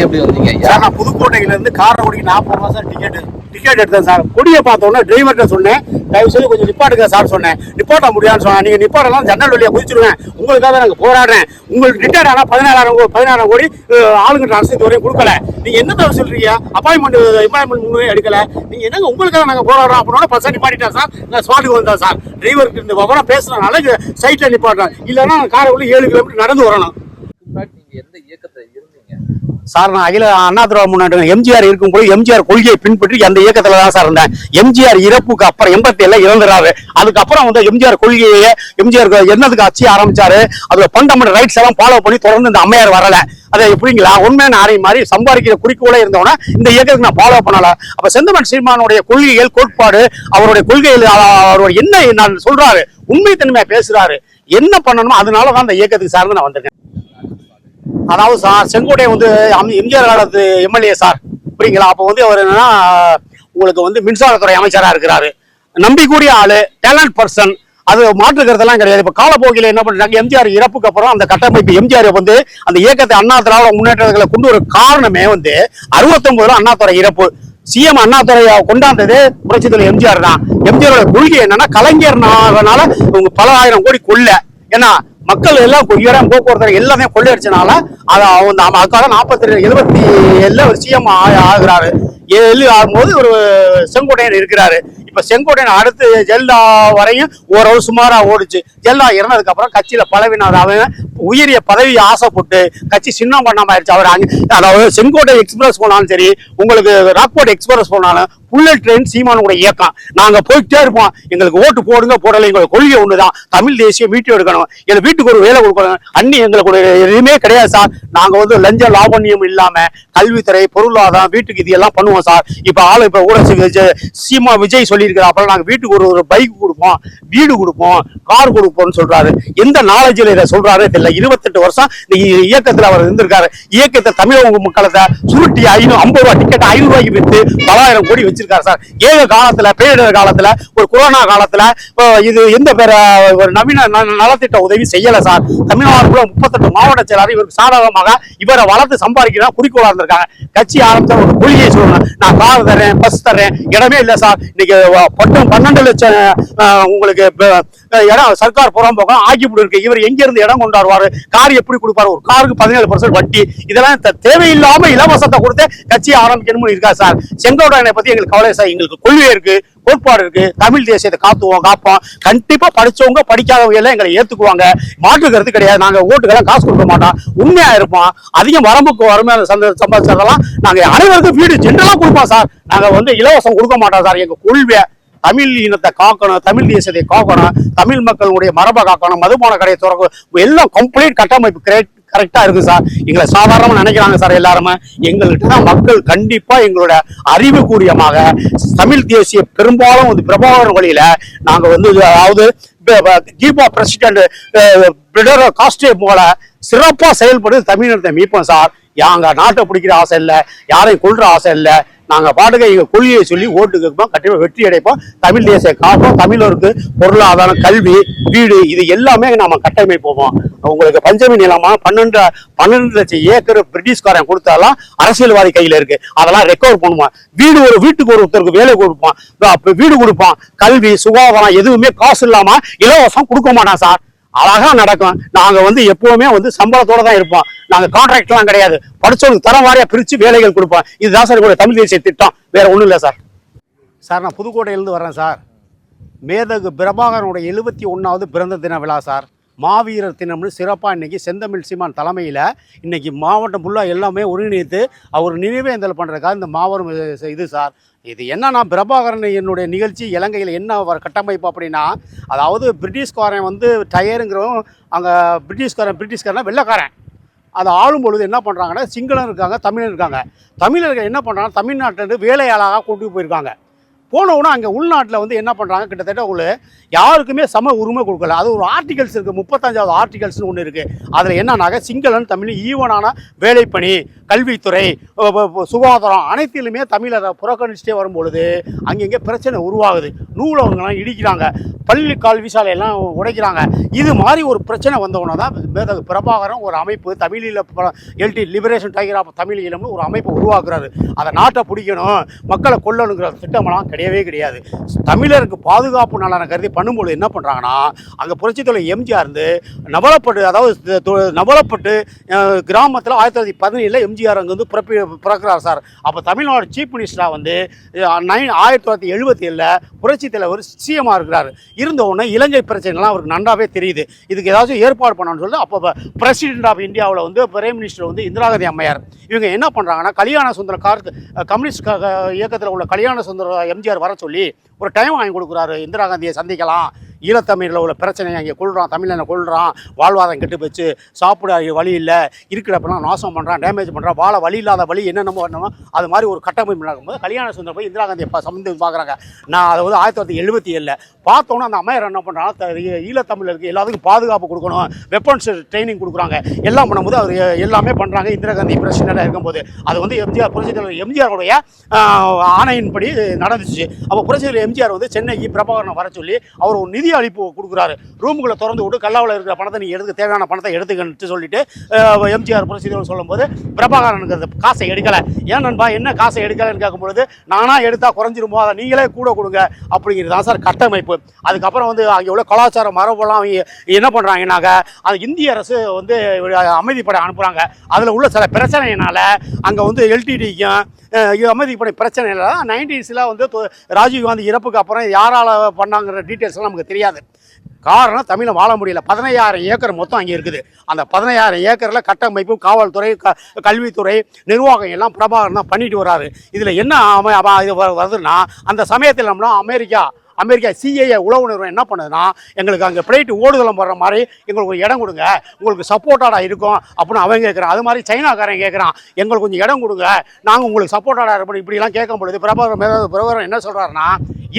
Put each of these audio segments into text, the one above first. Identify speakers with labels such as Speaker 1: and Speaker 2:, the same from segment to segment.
Speaker 1: நீங்க எப்படி வந்தீங்க?
Speaker 2: சார் நான் புதுக்கோட்டையில இருந்து காரைக்குடிக்கு நாற்பது ரூபா சார் டிக்கெட் டிக்கெட் எடுத்தேன் சார். கொடியை பார்த்தோன்னே டிரைவர்கிட்ட சொன்னேன். தயவு செய்து கொஞ்சம் நிப்பாட்டுங்க சார் சொன்னேன். நிப்பாட்ட முடியாதுன்னு சொன்னேன் நீங்க நிப்பாட்டலாம் ஜன்னல் வழியா குதிச்சிருவேன். உங்களுக்காக நாங்க போராடுறேன். உங்களுக்கு ரிட்டையர்ட் ஆனா பதினாறாயிரம் பதினாயிரம் கோடி அரசு இது வரையும் கொடுக்கல. நீங்க என்ன சொல்றீங்க? அப்பாயின்மெண்ட் அப்பாயின்மெண்ட் முன்னே எடுக்கல. நீங்க என்னங்க உங்களுக்காக நாங்க போராடுறோம்? அப்படின்னா பஸ் நிப்பாட்டிட்டேன் சார். நான் ஸ்பாட்டுக்கு வந்தேன் சார். டிரைவருக்கு இந்த விவரம் பேசுறதுனால சைட்ல நிப்பாட்டேன் இல்லைன்னா காரைக்குடி ஏழு கிலோமீட்டர் நடந்து வரணும்.
Speaker 1: எந்த
Speaker 2: சார் நான் அகில அண்ணா திராவிட முன்னாடி எம்ஜிஆர் இருக்கும் போது எம்ஜிஆர் கொள்கையை பின்பற்றி அந்த இயக்கத்துல தான் சார் இருந்தேன். எம்ஜிஆர் இறப்புக்கு அப்புறம் எண்பத்தி ஏழுல இறந்துறாரு. அதுக்கப்புறம் வந்து எம்ஜிஆர் கொள்கையை எம்ஜிஆர் என்னதுக்கு அச்சி ஆரம்பிச்சாரு அதுல பண்டமெண்ட் ரைட்ஸ் எல்லாம் ஃபாலோ பண்ணி தொடர்ந்து இந்த அம்மையார் வரல. அதை எப்படிங்களா உண்மையான ஆரை மாதிரி சம்பாதிக்கிற குறிக்கோளே இருந்தவொன்னே இந்த இயக்கத்துக்கு நான் ஃபாலோ பண்ணல. அப்ப செந்தமன் சீமானுடைய கொள்கைகள் கோட்பாடு அவருடைய கொள்கைகள் அவருடைய என்ன நான் சொல்றாரு உண்மைத்தன்மையா பேசுறாரு என்ன பண்ணணுமோ அதனால தான் இந்த இயக்கத்துக்கு சார்ந்து நான் வந்திருக்கேன். அதாவது சார் செங்கோட்டை வந்து அம்- எம்ஜிஆர் காலத்து எம்எல்ஏ சார். புரியுங்களா? அப்போ வந்து அவர் என்னன்னா உங்களுக்கு வந்து மின்சாரத்துறை அமைச்சராக இருக்கிறாரு. நம்பிக்கூடிய ஆளு டேலண்ட் பர்சன் அது மாற்றுக்கிறதெல்லாம் கிடையாது. இப்போ காலப்போக்கில் என்ன பண்ணுறாங்க எம்ஜிஆர் இறப்புக்கு அப்புறம் அந்த கட்டமைப்பு எம்ஜிஆர் வந்து அந்த இயக்கத்தை அண்ணா திராவிட முன்னேற்றங்களை கொண்டு வர காரணமே வந்து அறுபத்தொன்பதுல அண்ணாத்துறை இறப்பு. சிஎம் அண்ணாதுறையை கொண்டாந்தது புரட்சித்துறை எம்ஜிஆர் தான். எம்ஜிஆரோட கொள்கை என்னன்னா கலைஞர்னால இவங்க பல ஆயிரம் கோடி கொள்ள. ஏன்னா மக்கள் எல்லாம் உயரம் போக்குவரத்து எல்லாமே கொள்ளையடிச்சனால அதை அவங்க அதுக்காக நாற்பத்தி எழுபத்தி ஏழுல ஒரு சிஎம் ஆகுறாரு. ஏழு ஆகும்போது ஒரு செங்கோட்டையன் இருக்கிறாரு. இப்ப செங்கோட்டையன் அடுத்து ஜெல்லா வரையும் ஓரளவு சுமாரா ஓடுச்சு. ஜெல்லா இறந்ததுக்கு அப்புறம் கட்சியில பலவினார் அவன் உயரிய பதவி ஆசைப்பட்டு கட்சி சின்னம் பண்ணாம ஆயிடுச்சு. அவர் அதாவது செங்கோட்டை எக்ஸ்பிரஸ் போனாலும் சரி உங்களுக்கு ராக்போர்ட் எக்ஸ்பிரஸ் போனாலும் புல்லட் ட்ரெயின் சீமானுடைய இயக்கம். நாங்க போயிட்டே இருப்போம். எங்களுக்கு ஓட்டு போடுங்க போடல. எங்களுக்கு கொள்கை ஒண்ணுதான். தமிழ் தேசியம் மீட்டு எடுக்கணும். எங்க வீட்டுக்கு ஒரு வேலை கொடுக்கணும். அண்ணி எங்களுக்கு ஒரு எதுவுமே கிடையாது சார். நாங்க வந்து லஞ்ச லாபண்யம் இல்லாம கல்வித்துறை பொருளாதாரம் வீட்டுக்கு இது எல்லாம் பண்ணுவோம் சார். இப்ப ஆளு இப்ப ஊட சீமா விஜய் சீமா அப்புறம் நாங்க வீட்டுக்கு ஒரு ஒரு பைக் கொடுப்போம் வீடு கொடுப்போம் கார் கொடுப்போம்னு சொல்றாரு. எந்த நாலேஜில் இதை சொல்றாரு தெரியல. இருபத்தெட்டு வருஷம் இ- இயக்கத்துல அவர் இருந்திருக்காரு. இயக்கத்தை தமிழக மக்களத்தை சுருட்டி ஐநூறு ஐம்பது ரூபாய் டிக்கெட் ஐநூறு ரூபாய்க்கு வித்து பலாயிரம் கோடி வச்சிருக்காரு சார். ஏக காலத்துல பேரிடர் காலத்துல ஒரு கொரோனா காலத்துல இது எந்த பேர ஒரு நவீன நலத்திட்ட உதவி செய்யல சார். தமிழ்நாடு முப்பத்தெட்டு மாவட்ட செயலாளர் இவருக்கு சாதகமாக இவரை வளர்த்து சம்பாதிக்கிறதா குறிக்கோளா இருந்திருக்காங்க. கட்சி ஆரம்பித்த ஒரு கொள்கையை சொல்லணும் கார் தரேன் பஸ் தரேன் இடமே இல்லை சார். இன்னைக்கு பட்டம் பன்னெண்டு லட்சம் உங்களுக்கு இடம் சர்க்கார் புறம்போக்கம் ஆக்கிப்படி இருக்கு. இவர் எங்க இருந்து இடம் கொண்டாடுவாரு? கார் எப்படி கொடுப்பாரு? ஒரு காருக்கு பதினேழு பர்சன்ட் வட்டி. இதெல்லாம் தேவையில்லாம இலவசத்தை கொடுத்து கட்சி ஆரம்பிக்கணும்னு இருக்கா சார்? செங்கோட்டையனை பத்தி எங்களுக்கு கவலை சார். எங்களுக்கு கொள்கை இருக்கு. கோட்பாடு இருக்கு. தமிழ் தேசியத்தை காத்துவோம் காப்போம். கண்டிப்பா படிச்சவங்க படிக்காதவங்க எல்லாம் எங்களை ஏத்துக்குவாங்க. மாற்றுக்கிறது கிடையாது. நாங்க ஓட்டுக்கெல்லாம் காசு கொடுக்க மாட்டோம். உண்மையா இருப்போம். அதிகம் வரம்புக்கு வறுமையான சந்த சம்பாதிச்சதெல்லாம் நாங்க அனைவருக்கும் வீடு ஜென்ரலா கொடுப்போம் சார். நாங்க வந்து இலவசம் கொடுக்க மாட்டோம் சார். எங்க கொள்கை தமிழ் இனத்தை காக்கணும் தமிழ் தேசத்தை காக்கணும் தமிழ் மக்களுடைய மரபை காக்கணும் மதுபான கடையை திறக்கணும் எல்லாம் கம்ப்ளீட் கட்டமைப்பு கிரேட் கரெக்டா இருக்கு சார். எங்களை சாதாரணமா நினைக்கிறாங்க சார் எல்லாருமே. எங்கள்கிட்ட தான் மக்கள் கண்டிப்பா எங்களோட அறிவு கூடியமாக தமிழ் தேசிய பெரும்பாலும் வந்து பிரபாகரன் வழியில நாங்க வந்து அதாவது தீபா பிரசிடென்ட் காஸ்டே போல சிறப்பா செயல்படுது தமிழினத்தை மீட்போம் சார். யாங்க நாட்டை பிடிக்கிற ஆசை இல்லை யாரையும் கொள்ற ஆசை இல்லை நாங்கள் பாட்டுக்க எங்கள் கொள்கையை சொல்லி ஓட்டு கேட்போம் கண்டிப்பா வெற்றி அடைப்போம். தமிழ் தேசிய காப்போம் தமிழருக்கு பொருளாதாரம் கல்வி வீடு இது எல்லாமே நாம் கட்டமைப்போம். உங்களுக்கு பஞ்சமி நிலமா பன்னெண்டு பன்னெண்டு லட்சம் ஏக்கர் பிரிட்டிஷ்காரன் கொடுத்தாலாம் அரசியல்வாதி கையில் இருக்கு. அதெல்லாம் ரெக்கவர் பண்ணுவான் வீடு ஒரு வீட்டுக்கு ஒரு ஒருத்தருக்கு வேலை கொடுப்பான். வீடு கொடுப்பான். கல்வி சுகாதாரம் எதுவுமே காசு இல்லாம இலவசம் கொடுக்க மாட்டான் சார். அழகா நடக்கும். நாங்க வந்து எப்பவுமே வந்து சம்பளத்தோட தான் இருப்போம். நாங்க கான்ட்ராக்ட் எல்லாம் கிடையாது. படிச்சவங்களுக்கு தரம் வாரியா பிரிச்சு வேலைகள் கொடுப்போம். இதுதான் சார் கூட தமிழ் தேசிய திட்டம். வேற ஒண்ணும் இல்லை சார். சார் நான் புதுக்கோட்டையிலேருந்து வரேன் சார். மேதகு பிரபாகரனுடைய எழுபத்தி ஒன்றாவது பிறந்த தின விழா சார். மாவீரர் தினம்னு சிறப்பாக இன்றைக்கி செந்தமிழ் சீமான் தலைமையில் இன்றைக்கி மாவட்டம் ஃபுல்லாக எல்லாமே ஒருங்கிணைத்து அவர் நினைவேந்தல் பண்ணுறதுக்காக இந்த மாபெரும் இது- சார். இது என்னன்னா பிரபாகரன் என்னுடைய நிகழ்ச்சி இலங்கையில் என்ன ஒரு கட்டமைப்பு அப்படின்னா அதாவது பிரிட்டிஷ்காரன் வந்து டயருங்கிறவன் அங்கே பிரிட்டிஷ்காரன் பிரிட்டிஷ்காரன் வெள்ளக்காரன். அதை ஆளும் பொழுது என்ன பண்ணுறாங்கன்னா சிங்களம் இருக்காங்க தமிழன் இருக்காங்க. தமிழர்கள் என்ன பண்ணுறாங்க தமிழ்நாட்டிலேருந்து வேலையாளாக கொண்டு போயிருக்காங்க. போனவுடனே அங்கே உள்நாட்டில் வந்து என்ன பண்ணுறாங்க கிட்டத்தட்ட உங்களுக்கு யாருக்குமே சம உரிமை கொடுக்கல. அது ஒரு ஆர்டிகல்ஸ் இருக்குது முப்பத்தஞ்சாவது ஆர்டிகல்ஸ்னு ஒன்று இருக்குது அதில் என்னன்னாக்க சிங்களன் தமிழ் ஈவனான வேலைப்பணி கல்வித்துறை சுகாதாரம் அனைத்திலுமே தமிழை அதை புறக்கணிச்சுட்டே வரும்பொழுது அங்கங்கே பிரச்சனை உருவாகுது. நூலகங்கள்லாம் இடிக்கிறாங்க. பள்ளி கல்விசாலையெல்லாம் உடைக்கிறாங்க. இது மாதிரி ஒரு பிரச்சனை வந்தவுடனே தான் மேதகு பிரபாகரன் ஒரு அமைப்பு தமிழில் LT liberation tiger of Tamil ஈழம்னு ஒரு அமைப்பு உருவாக்குறாரு. அதை நாட்டை பிடிக்கணும் மக்களை கொல்லணுங்கிற திட்டமெல்லாம் கிடையவே கிடையாது. தமிழருக்கு பாதுகாப்பு நலனை கருதி பண்ணும்போது என்ன பண்ணுறாங்கன்னா அங்கே புரட்சித்தலைவர் எம்ஜிஆர் இருந்து நவலப்பட்டு அதாவது த- நவலப்பட்டு கிராமத்தில் ஆயிரத்தி தொள்ளாயிரத்தி பதினேழில் எம்ஜிஆர் அங்கே வந்து பிறப்பி பிறக்கிறார் சார். அப்போ தமிழ்நாடு சீஃப் மினிஸ்டராக வந்து நைன் ஆயிரத்தி தொள்ளாயிரத்தி எழுபத்தி ஏழில் புரட்சி தலைவர் சிஎம்மாக இருக்கிறார். இருந்த உடனே இலங்கை பிரச்சனைலாம் அவருக்கு நன்றாவே தெரியுது. இதுக்கு ஏதாச்சும் ஏற்பாடு பண்ணணும்னு சொல்லி அப்போ பிரசிடென்ட் ஆஃப் இந்தியாவில் வந்து பிரைம் மினிஸ்டர் வந்து இந்திரா காந்தி அம்மையார். இவங்க என்ன பண்ணுறாங்கன்னா கல்யாண சுந்தரம் கார்த்து கம்யூனிஸ்ட் க- இயக்கத்தில் உள்ள கல்யாண சுந்தரம் எம்ஜிஆர் வர சொல்லி ஒரு டைம் வாங்கி கொடுக்குறாரு இந்திரா காந்தியை சந்திக்கலாம். ஈழத்தமிழில் உள்ள பிரச்சனையை அங்கே கொள்கிறான் தமிழனை கொள்கிறான் வாழ்வாதாரம் கெட்டு போச்சு சாப்பிட வழி இல்லை இருக்கிறப்பெல்லாம் நாசம் பண்ணுறான் டேமேஜ் பண்ணுறான் வாழ வழி இல்லாத வழி என்னென்னமோ என்னமோ அது மாதிரி ஒரு கட்டமைப்பு நடக்கும்போது கல்யாண சுந்தரம் போய் இந்திரா காந்தியை இப்போ சம்மந்து பார்க்குறாங்க. நான் அதை வந்து ஆயிரத்தி தொள்ளாயிரத்தி எழுபத்தி ஏழில் பார்த்தோன்னே அந்த அம்மையார் என்ன பண்ணுறாங்க ஈழத்தமிழருக்கு எல்லாத்துக்கும் பாதுகாப்பு கொடுக்கணும் வெப்பன்ஸ் ட்ரைனிங் கொடுக்குறாங்க. எல்லாம் பண்ணும்போது அவர் எல்லாமே பண்ணுறாங்க இந்திரா காந்தி பிரசிடண்டாக இருக்கும்போது. அது வந்து எம்ஜிஆர் புரட்சி தலைவர் எம்ஜிஆருடைய ஆணையின்படி நடந்துச்சு. அப்போ புரட்சி தலைவர் எம்ஜிஆர் வந்து சென்னைக்கு பிரபாகரனை வர சொல்லி அவர் ஒரு நிதி அளிப்பு கொடுக்குறாரு. ரூமுக்குள்ளே திறந்து விட்டு கல்லாவில் இருக்கிற பணத்தை நீ எடுக்க தேவையான பணத்தை எடுத்துக்கன்ட்டு சொல்லிட்டு எம்ஜிஆர் புரட்சி சொல்லும்போது பிரபாகரனுக்கு காசை எடுக்கலை. ஏன் நண்பா என்ன காசை எடுக்கலைன்னு கேட்கும்பொழுது நானாக எடுத்தால் குறைஞ்சிருமோ? அதை நீங்களே கூட கொடுங்க. அப்படிங்கிறது தான் சார் கட்டமைப்பு. அதுக்கப்புறம் வந்து அங்கே உள்ள கலாச்சார மரபெல்லாம் அவங்க என்ன பண்ணுறாங்கன்னாக்க அது இந்திய அரசு வந்து அமைதிப்படை அனுப்புகிறாங்க அதில் உள்ள சில பிரச்சனையினால் அங்கே வந்து எல்டிடிக்கும் அமைதிப்படை பிரச்சனையில இல்லை நைன்டிஸில் வந்து ராஜீவ்காந்தி இறப்புக்கு அப்புறம் யாரால் பண்ணாங்கிற டீட்டெயில்ஸ்லாம் நமக்கு தெரியும் தெரியாது. காரணம் தமிழை வாழ முடியல. பதினையாயிரம் ஏக்கர் மொத்தம் அங்கே இருக்குது. அந்த பதினையாயிரம் ஏக்கரில் கட்டமைப்பு காவல்துறை க கல்வித்துறை நிர்வாகம் எல்லாம் பிரபாகரன் தான் பண்ணிட்டு வராரு இதில் என்ன அம- இது வருதுன்னா அந்த சமயத்தில் நம்மளாம் அமெரிக்கா அமெரிக்கா சிஏஏ உளவு நிறுவனம் என்ன பண்ணுதுன்னா எங்களுக்கு அங்கே பிளைட்டு ஓடுதளம் போடுற மாதிரி எங்களுக்கு ஒரு இடம் கொடுங்க. உங்களுக்கு சப்போர்ட்டாக இருக்கும் அப்படின்னு அவன் கேட்குறான் அது மாதிரி சைனாக்காரன் கேட்குறான் எங்களுக்கு கொஞ்சம் இடம் கொடுங்க. நாங்கள் உங்களுக்கு சப்போர்ட்டாக இருப்போம். இப்படிலாம் கேட்கும் பொழுது பிரபாகரம் பிரபாகரம் என்ன சொல்கிறாருன்னா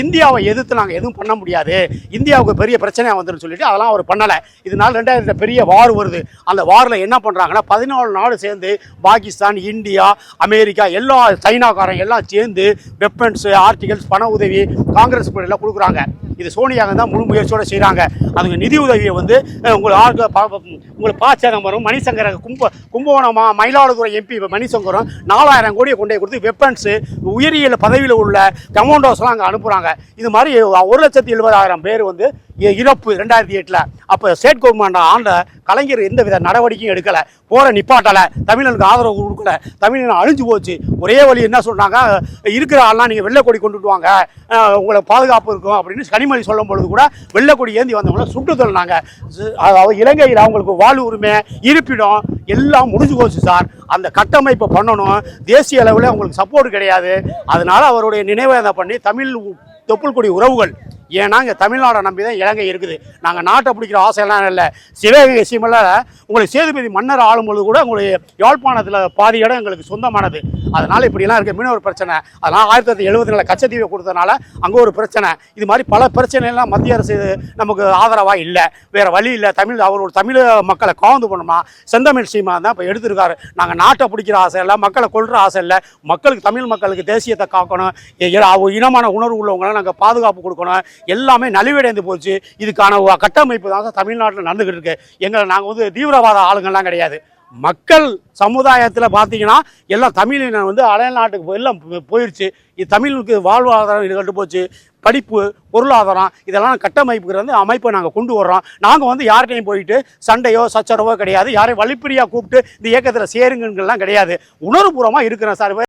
Speaker 2: இந்தியாவை எதிர்த்து நாங்கள் எதுவும் பண்ண முடியாது. இந்தியாவுக்கு பெரிய பிரச்சனையாக வந்துடும் சொல்லிட்டு அதெல்லாம் அவர் பண்ணலை. இதனால் ரெண்டாயிரத்தில் பெரிய வார் வருது. அந்த வாரில் என்ன பண்ணுறாங்கன்னா பதினாலு நாடு சேர்ந்து பாகிஸ்தான் இந்தியா அமெரிக்கா எல்லா சைனாக்காரன் எல்லாம் சேர்ந்து வெப்பன்ஸ் ஆர்டிகல்ஸ் பண உதவி காங்கிரஸ் எல்லாம் கொடுக்குறாங்க. இது சோனியாக தான் முழு முயற்சியோடு செய்கிறாங்க அதுங்க நிதி உதவியை வந்து அஹ், உங்கள் பா- பா- உங்களுக்கு பா சிதம்பரம் மணிசங்கர கும்ப கும்பகோணமா மயிலாடுதுறை எம்பி மணிசங்கரம் நாலாயிரம் கோடியை கொண்டே கொடுத்து வெப்பன்ஸு உயரியல் பதவியில் உள்ள கமாண்டோஸ்லாம் அங்கே அனுப்புகிறாங்க இது மாதிரி ஒரு லட்சத்தி எழுபதாயிரம் பேர் வந்து இறப்பு ரெண்டாயிரத்தி எட்டில். அப்போ ஸ்டேட் கவர்மெண்ட் ஆண்ட கலைஞர் எந்த வித நடவடிக்கையும் எடுக்கலை. போகிற நிப்பாட்டலை. தமிழனுக்கு ஆதரவு கொடுக்கல. தமிழன் அழிஞ்சு போச்சு. ஒரே வழி என்ன சொன்னாங்க இருக்கிற ஆள்லாம் நீங்கள் வெள்ளை கொடி கொண்டுட்டு வாங்க. உங்களை பாதுகாப்பு இருக்கும் அப்படின்னு கனிம கனிமொழி சொல்லும் பொழுது கூட வெள்ளை கொடி ஏந்தி வந்தவங்கள சுட்டு தள்ளினாங்க அதாவது இலங்கையில் அவங்களுக்கு வாழ் உரிமை இருப்பிடம் எல்லாம் முடிஞ்சு போச்சு சார். அந்த கட்டமைப்பை பண்ணணும். தேசிய அளவில் அவங்களுக்கு சப்போர்ட் கிடையாது. அதனால அவருடைய நினைவேதம் பண்ணி தமிழ் தொப்புள் கொடி உறவுகள் ஏன்னா இங்கே தமிழ்நாடை நம்பி தான் இலங்கை இருக்குது. நாங்கள் நாட்டை பிடிக்கிற ஆசையெல்லாம் இல்லை. சிவகங்கை விஷயமெல்லாம் உங்களுக்கு சேதுபதி மன்னர் ஆளும்பொழுது கூட உங்களுக்கு யாழ்ப்பாணத்தில் பாதி இடம் எங்களுக்கு சொந்தமானது. அதனால் இப்படிலாம் இருக்க மீனவர் பிரச்சனை. அதனால் ஆயிரத்தி தொள்ளாயிரத்தி எழுபத்தி நாலு கச்சத்தீவை கொடுத்தனால அங்கே ஒரு பிரச்சனை. இது மாதிரி பல பிரச்சனைலாம் மத்திய அரசு நமக்கு ஆதரவாக இல்லை. வேறு வழி இல்லை. தமிழ் அவரோட தமிழ் மக்களை காந்து பண்ணணுமா செந்தமிழ் சீமா தான் இப்போ எடுத்திருக்காரு. நாங்கள் நாட்டை பிடிக்கிற ஆசை இல்லை மக்களை கொள்கிற ஆசை இல்லை. மக்களுக்கு தமிழ் மக்களுக்கு தேசியத்தை காக்கணும். எ- இனமான உணர்வு உள்ளவங்களை நாங்கள் பாதுகாப்பு கொடுக்கணும். எல்லாமே நலிவடைந்து போச்சு. இதுக்கான கட்டமைப்பு தான் தமிழ்நாட்டில் நடந்துக்கிட்டு இருக்கு. எங்களை நாங்கள் வந்து தீவிரவாத ஆளுங்கள்லாம் கிடையாது. மக்கள் சமுதாயத்தில் பார்த்தீங்கன்னா எல்லாம் தமிழினம் வந்து அயல்நாட்டுக்கு நாட்டுக்கு எல்லாம் போயிடுச்சு இது தமிழுக்கு வாழ்வாதாரம் இது கட்டு போச்சு. படிப்பு பொருளாதாரம் இதெல்லாம் கட்டமைப்புக்கு வந்து அமைப்பை நாங்கள் கொண்டு வர்றோம். நாங்கள் வந்து யார்கிட்டையும் போயிட்டு சண்டையோ சச்சரவோ கிடையாது. யாரையும் வழிப்படியாக கூப்பிட்டு இந்த இயக்கத்தில் சேருங்கலாம் கிடையாது. உணர்வுபூர்வமாக இருக்கிறோம் சார்.